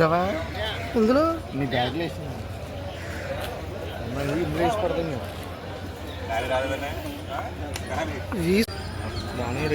చూసావా ఇందులో నీ బ్యాగ్లో మరి ఇందులో వేసి పడుతుంది ఈ- బాగానే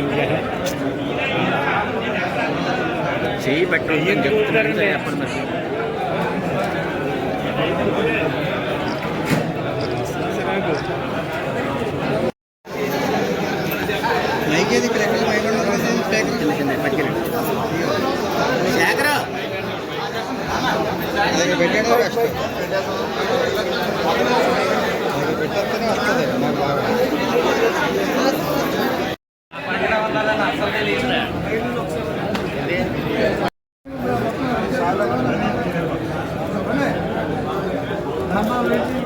लगे हुए हैं। सही पेट्रोल अपन पर Come on, Richie.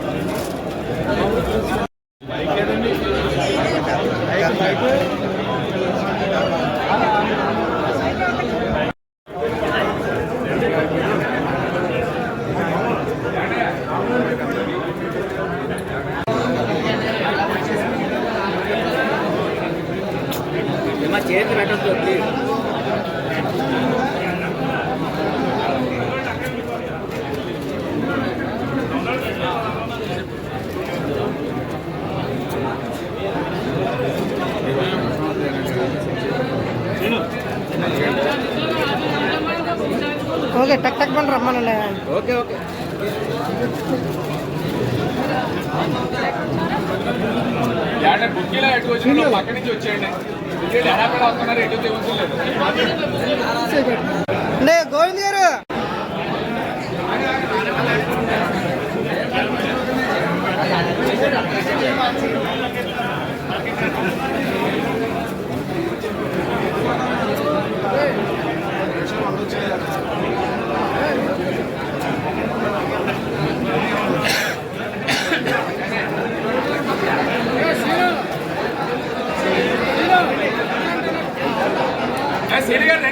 ఓకే టక్ టక్ పని రమ్మనండి. Okay okay. బుక్కిలో ఎటు వచ్చిన పక్క నుంచి వచ్చేయండి. గోవింద్ గారు.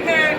Amen.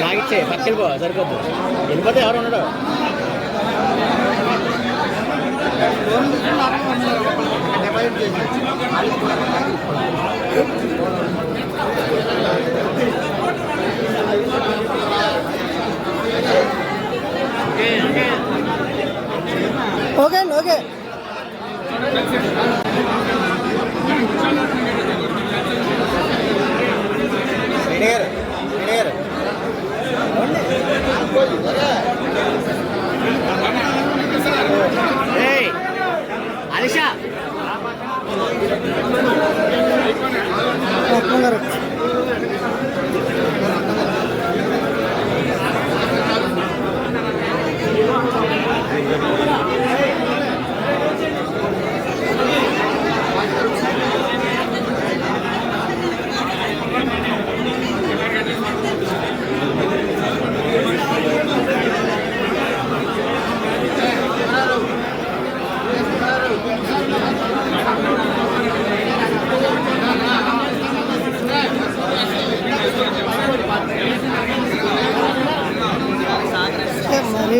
నాకిచ్చే పక్కకెళ్ళిపో సరిపోద్దు. వెళ్ళిపోతే ఎవరు ఉండడు ఓకే ఓకే. Minera, minera.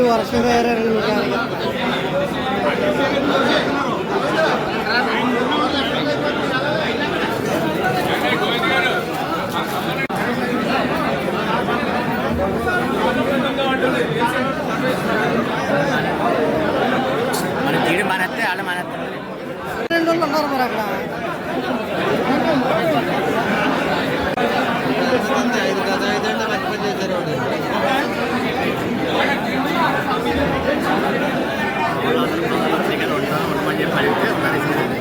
വർഷത്തേറെ മനത്തെ ആൾ മനത്തെ രണ്ടുകൊണ്ടുണ്ടാവും പറയാം അതായത് പത്മജി തരോട് मला अजून मला ठीक आहे म्हणजे फाईव्ह ते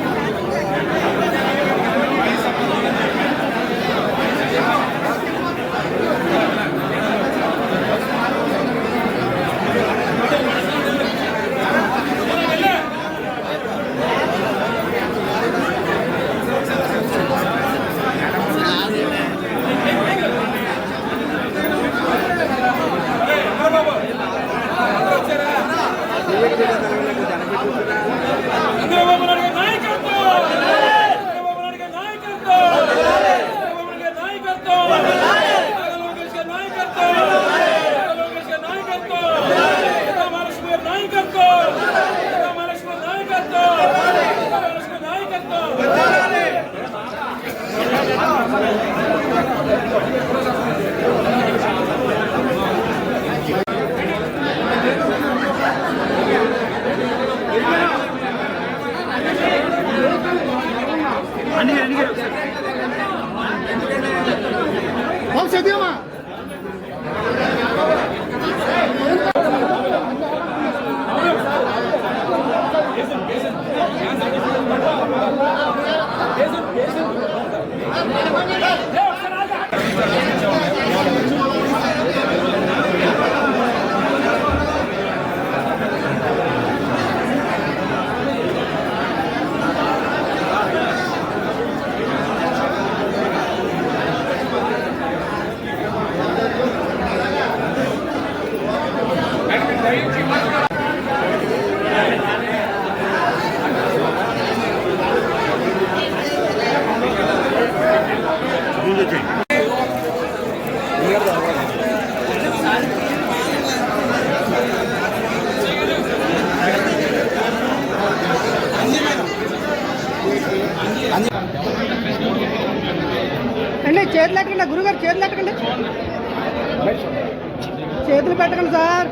చేతులు పెట్టకండి సార్.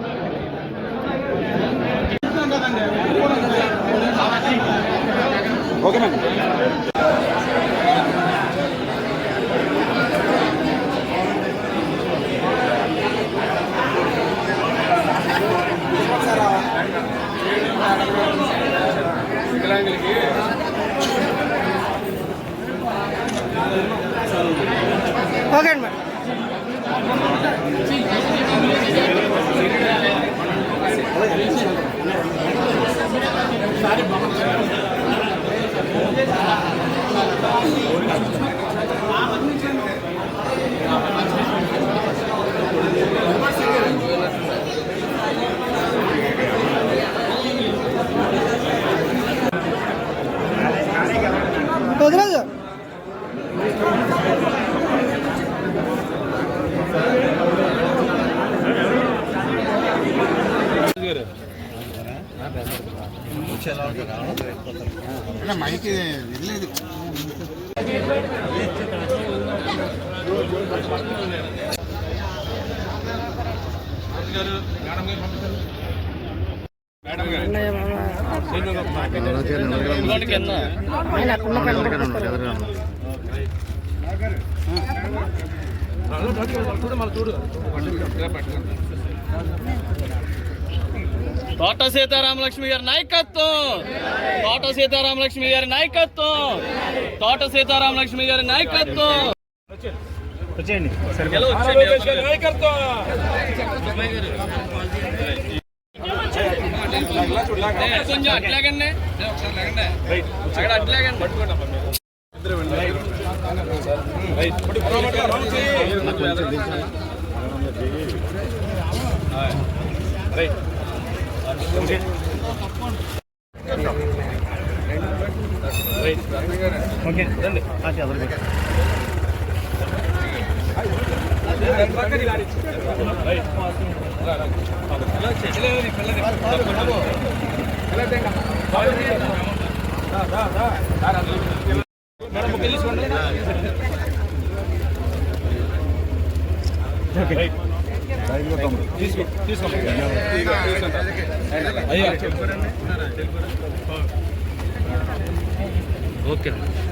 ఓకే మేడం ఓకే అండి మేడం వదిలేదు మైక్ వెళ్ళలేదు ఇంకోటి కింద ఆయన అక్కడ కనపడుతున్నారు తోట సీతారామలక్ష్మి గారి నాయకత్వం. తోట సీతారామలక్ష్మి గారి నాయకత్వం. తోట సీతారామలక్ష్మి గారి నాయకత్వం. వచ్చేయండి? నాయకత్వం. కొంచెం అట్లాగండి ఏ, ఒకసారి లేకండి అక్కడ అట్లాగండి ఓకే వెనకాల ఉండమ్మా వదిన అంటే చేతులు పెట్టకండి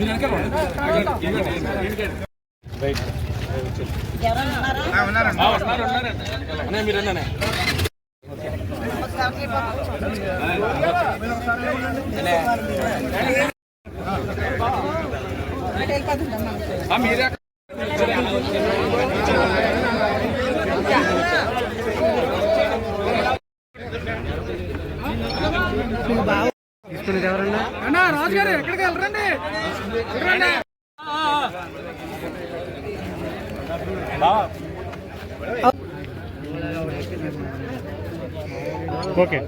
వెనకాల ఉండండి. రైట్ ఆ, ఉన్నారు ఉన్నారు అన్నయ్య మీరు ఓకే.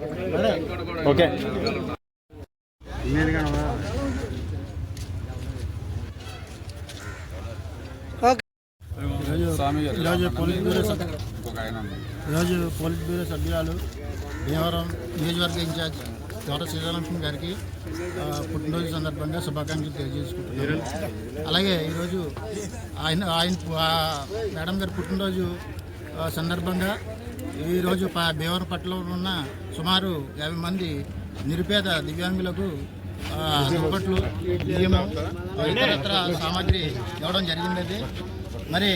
ఓకే. ఈరోజు పోలీస్ బ్యూరో ఈరోజు పోలీస్ బ్యూరో సభ్యురాలు భీమవరం నియోజకవర్గ ఇన్ఛార్జ్ తోట శ్రీరామలక్ష్మి గారికి పుట్టినరోజు సందర్భంగా శుభాకాంక్షలు తెలియజేసుకుంటున్నారు అలాగే ఈరోజు ఆయన ఆయన మేడం గారి పుట్టినరోజు సందర్భంగా ఈరోజు పట్టణంలో ఉన్న సుమారు యాభై మంది నిరుపేద దివ్యాంగులకు ఆ, దుప్పట్లు బియ్యము ఇతరత్ర సామాగ్రి ఇవ్వడం జరిగింది మరి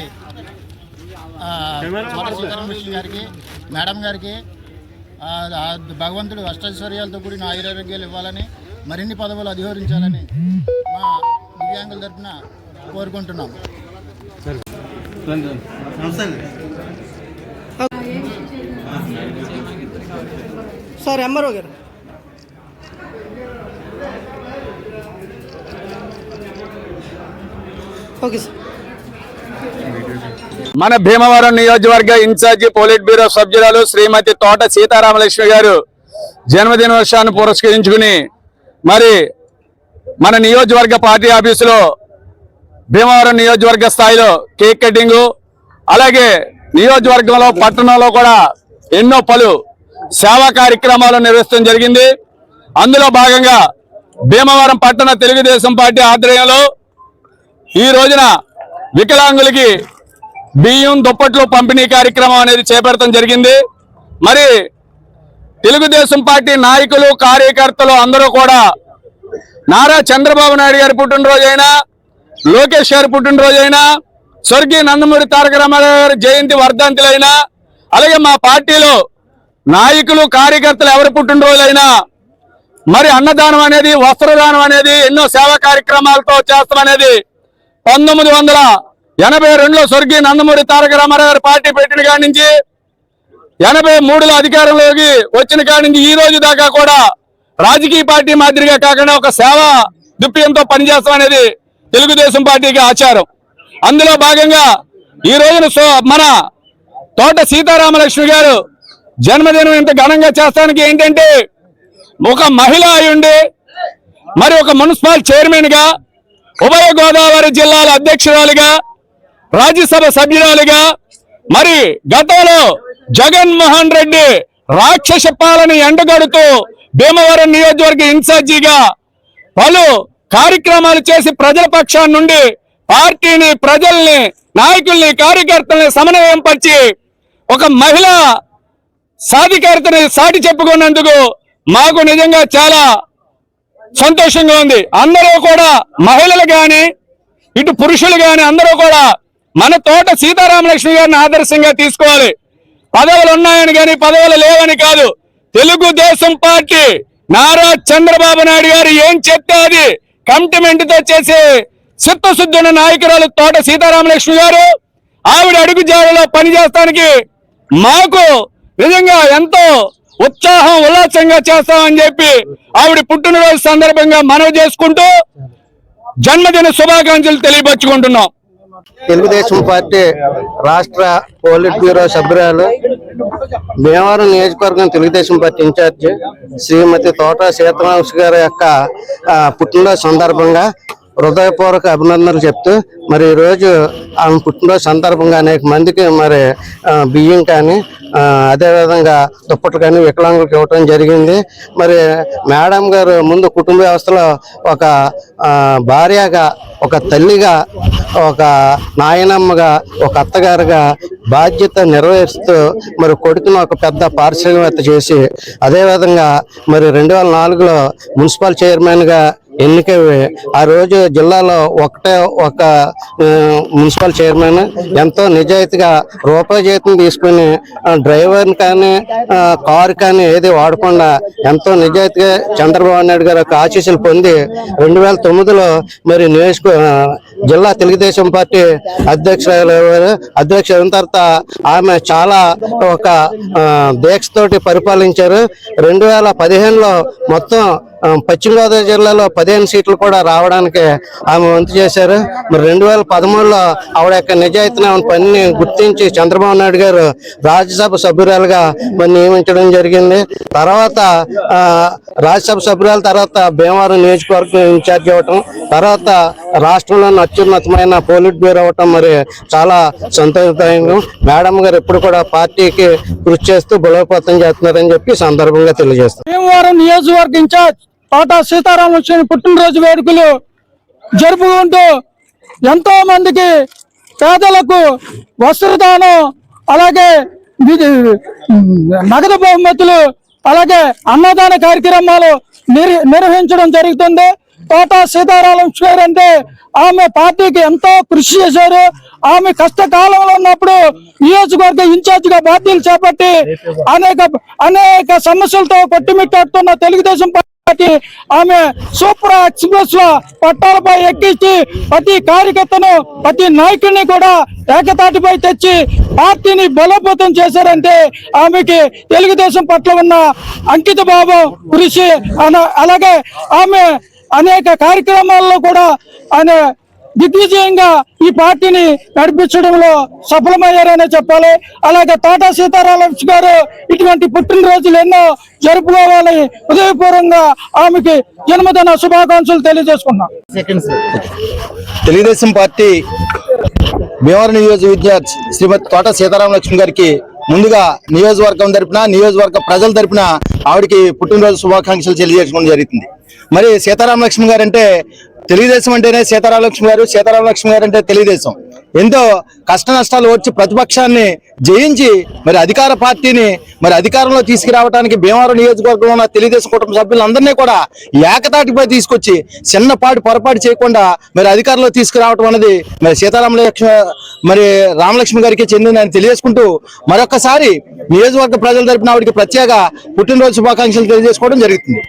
సీతారామకృష్ణ గారికి మేడం గారికి భగవంతుడు అష్టైశ్వర్యాలతో కూడిన ఆయురారోగ్యాలు ఇవ్వాలని మరిన్ని పదవులు అధిరోహించాలని మా దివ్యాంగుల తరఫున కోరుకుంటున్నాం. ఓకే సార్ ఎంఆర్ఓ గారు. Okay sir. మన భీమవరం నియోజకవర్గ ఇన్ఛార్జి పోలిట్ బ్యూరో సభ్యురాలు శ్రీమతి తోట సీతారామలక్ష్మి గారు జన్మదినోత్సవాన్ని పురస్కరించుకుని మరి మన నియోజకవర్గ పార్టీ ఆఫీసులో భీమవరం నియోజకవర్గ స్థాయిలో కేక్ కటింగ్ అలాగే నియోజకవర్గంలో పట్టణంలో కూడా ఎన్నో పలు సేవా కార్యక్రమాలు నిర్వహించడం జరిగింది. అందులో భాగంగా భీమవరం పట్టణ తెలుగుదేశం పార్టీ ఆధ్వర్యంలో ఈ రోజున వికలాంగులకి బియ్యం దుప్పట్లు పంపిణీ కార్యక్రమం అనేది చేపడటం జరిగింది. మరి తెలుగుదేశం పార్టీ నాయకులు కార్యకర్తలు అందరూ కూడా నారా చంద్రబాబు నాయుడు గారి పుట్టినరోజైనా లోకేష్ గారి పుట్టినరోజైనా స్వర్గీయ నందమూరి తారక రామారావు గారి జయంతి వర్ధంతులైనా అలాగే మా పార్టీలో నాయకులు కార్యకర్తలు ఎవరు పుట్టినరోజులైనా మరి అన్నదానం అనేది వస్త్రదానం అనేది ఎన్నో సేవా కార్యక్రమాలతో చేస్తామనేది పంతొమ్మిది వందల ఎనభై రెండులో స్వర్గీయ నందమూరి తారక రామారావు గారు పార్టీ పెట్టిన కాడి నుంచి ఎనభై మూడులో అధికారంలోకి వచ్చిన కాడి నుంచి ఈ రోజు దాకా కూడా రాజకీయ పార్టీ మాదిరిగా కాకుండా ఒక సేవా దుప్యంతో పనిచేస్తాం అనేది తెలుగుదేశం పార్టీకి ఆచారం. అందులో భాగంగా ఈ రోజున సో- మన తోట సీతారామలక్ష్మి గారు జన్మదినం ఇంత ఘనంగా చేస్తానికి ఏంటంటే ఒక మహిళ అయ్యుండి మరి ఒక మున్సిపల్ చైర్మన్గా ఉభయ గోదావరి జిల్లాల అధ్యక్షురాలుగా రాజ్యసభ సభ్యురాలుగా మరి గతంలో జగన్మోహన్ రెడ్డి రాక్షస పాలన ఎండగడుతూ భీమవరం నియోజకవర్గ ఇన్ఛార్జిగా పలు కార్యక్రమాలు చేసి ప్రజల పక్షాన్ని నుండి పార్టీని ప్రజల్ని నాయకుల్ని కార్యకర్తల్ని సమన్వయం పరిచి ఒక మహిళ సాధికారతని సాటి చెప్పుకున్నందుకు మాకు నిజంగా చాలా సంతోషంగా ఉంది. అందరూ కూడా మహిళలు కానీ ఇటు పురుషులు కానీ అందరూ కూడా మన తోట సీతారామలక్ష్మి గారిని ఆదర్శంగా తీసుకోవాలి. పదవులు ఉన్నాయని కానీ పదవులు లేవని కాదు. తెలుగుదేశం పార్టీ నారా చంద్రబాబు నాయుడు గారు ఏం చెప్తే అది కమిట్మెంట్ చేసే చిత్తశుద్ధున్న నాయకురాలు తోట సీతారామలక్ష్మి గారు ఆవిడ అడుగు జాడలో పనిచేస్తానికి మాకు నిజంగా ఎంతో ఉత్సాహం ఉల్లాసంగా చేస్తామని చెప్పి ఆవిడ పుట్టినరోజు సందర్భంగా మనవి చేసుకుంటూ జన్మదిన శుభాకాంక్షలు తెలియపరుచుకుంటున్నాం. తెలుగుదేశం పార్టీ రాష్ట్ర పోలిట్ బ్యూరో సభ్యురాలు భీమవరం నియోజకవర్గం తెలుగుదేశం పార్టీ ఇన్ఛార్జి శ్రీమతి తోట సీతారాంశ గారి యొక్క పుట్టినరోజు సందర్భంగా హృదయపూర్వక అభినందనలు చెప్తూ మరి ఈరోజు ఆమె పుట్టినరోజు సందర్భంగా అనేక మందికి మరి బియ్యం కానీ అదేవిధంగా దుప్పట్లు కానీ వికలాంగులకు ఇవ్వటం జరిగింది. మరి మేడం గారు ముందు కుటుంబ వ్యవస్థలో ఒక భార్యగా ఒక తల్లిగా ఒక నాయనమ్మగా ఒక అత్తగారుగా బాధ్యత నిర్వహిస్తూ మరి కొడుకును ఒక పెద్ద పారిశ్రామికవేత్త చేసి అదేవిధంగా మరి రెండు వేల నాలుగులో మున్సిపల్ చైర్మన్గా ఎన్నిక ఆ రోజు జిల్లాలో ఒకటే ఒక మున్సిపల్ చైర్మన్ ఎంతో నిజాయితీగా రూపాయి జీతం తీసుకుని డ్రైవర్ని డ్రైవర్ కానీ కారు కానీ ఏది వాడకుండా ఎంతో నిజాయితీగా చంద్రబాబు నాయుడు గారు ఆశీస్సులు పొంది రెండు వేల తొమ్మిదిలో మరి నియోజక జిల్లా తెలుగుదేశం పార్టీ అధ్యక్షురాలు అధ్యక్ష అయిన తర్వాత ఆమె చాలా ఒక దీక్షతోటి పరిపాలించారు. రెండు వేల పదిహేనులో మొత్తం పశ్చిమగోదావరి పశ్చిమ గోదావరి జిల్లాలో పదిహేను సీట్లు కూడా రావడానికి ఆమె వంతు చేశారు. మరి రెండు వేల పదమూడులో ఆవిడ యొక్క నిజాయితీని ఆమె పనిని గుర్తించి చంద్రబాబు నాయుడు గారు రాజ్యసభ సభ్యురాలుగా మరి నియమించడం జరిగింది. తర్వాత రాజ్యసభ సభ్యురాల తర్వాత భీమవరం నియోజకవర్గం ఇన్ఛార్జ్ అవ్వటం. తర్వాత రాష్ట్రంలో అత్యున్నతమైన పోలిట్ బ్యూరో అవ్వటం మరి చాలా సంతోషదాయకం. మేడం గారు ఎప్పుడు కూడా పార్టీకి కృషి చేస్తూ బలోపేతం చేస్తున్నారని చెప్పి సందర్భంగా తెలియజేస్తారు భీమవరం నియోజకవర్గ ఇన్ఛార్జ్ తోట సీతారామకృష్ణ పుట్టినరోజు వేడుకలు జరుపుకుంటూ ఎంతో మందికి పేదలకు వస్త్రదానం అలాగే ఇది, నగదు బహుమతులు అలాగే అన్నదాన కార్యక్రమాలు నిర్- నిర్వహించడం జరుగుతుంది. తోట సీతారామకృష్ణ గారు అంటే ఆమె పార్టీకి ఎంతో కృషి చేశారు. ఆమె కష్టకాలంలో ఉన్నప్పుడు నియోజకవర్గ ఇన్ఛార్జ్గా బాధ్యతలు చేపట్టి అనేక అనేక సమస్యలతో కొట్టుమిట్టాడుతున్న తెలుగుదేశం పార్టీ ఆమె సూపర్ ఎక్స్ప్రెస్లో పట్టాలపై ఎక్కించి ప్రతి కార్యకర్తను ప్రతి నాయకుడిని కూడా ఏకతాటిపై తెచ్చి పార్టీని బలోపేతం చేశారంటే ఆమెకి తెలుగుదేశం పట్ల ఉన్న అంకిత భావం కృషి అన- అలాగే ఆమె అనేక కార్యక్రమాల్లో కూడా ఆమె దిగ్విజయంగా ఈ పార్టీని నడిపించడంలో సఫలమయ్యారనే చెప్పాలి. అలాగే టాటా సీతారామలక్ష్మి గారు ఇటువంటి పుట్టినరోజులు ఎన్నో జరుపుకోవాలని హృదయపూర్వకంగా ఆమెకి జన్మదిన శుభాకాంక్షలు తెలియజేసుకున్నాం తెలుగుదేశం పార్టీ భీమవరం నియోజక విద్యార్థి శ్రీమతి తోట సీతారామ లక్ష్మి గారికి ముందుగా నియోజకవర్గం తరపున నియోజకవర్గ ప్రజల తరపున ఆవిడకి పుట్టినరోజు శుభాకాంక్షలు తెలియజేసుకోవడం జరుగుతుంది. మరి సీతారామ లక్ష్మి గారు అంటే తెలుగుదేశం అంటేనే సీతారామ లక్ష్మి గారు సీతారామ లక్ష్మి గారు అంటే తెలుగుదేశం. ఎంతో కష్ట నష్టాలు వచ్చి ప్రతిపక్షాన్ని జయించి మరి అధికార పార్టీని మరి అధికారంలో తీసుకురావడానికి భీమవరం నియోజకవర్గంలో ఉన్న తెలుగుదేశం కుటుంబ సభ్యులందరినీ కూడా ఏకతాటిపై తీసుకొచ్చి చిన్నపాటి పొరపాటు చేయకుండా మరి అధికారంలో తీసుకురావటం అనేది మరి సీతారామలక్ష్మి మరి రామలక్ష్మి గారికి చెందిందని తెలియజేసుకుంటూ మరొకసారి నియోజకవర్గ ప్రజల తరపున ఆవిడకి ప్రత్యేక పుట్టినరోజు శుభాకాంక్షలు తెలియజేసుకోవడం జరుగుతుంది.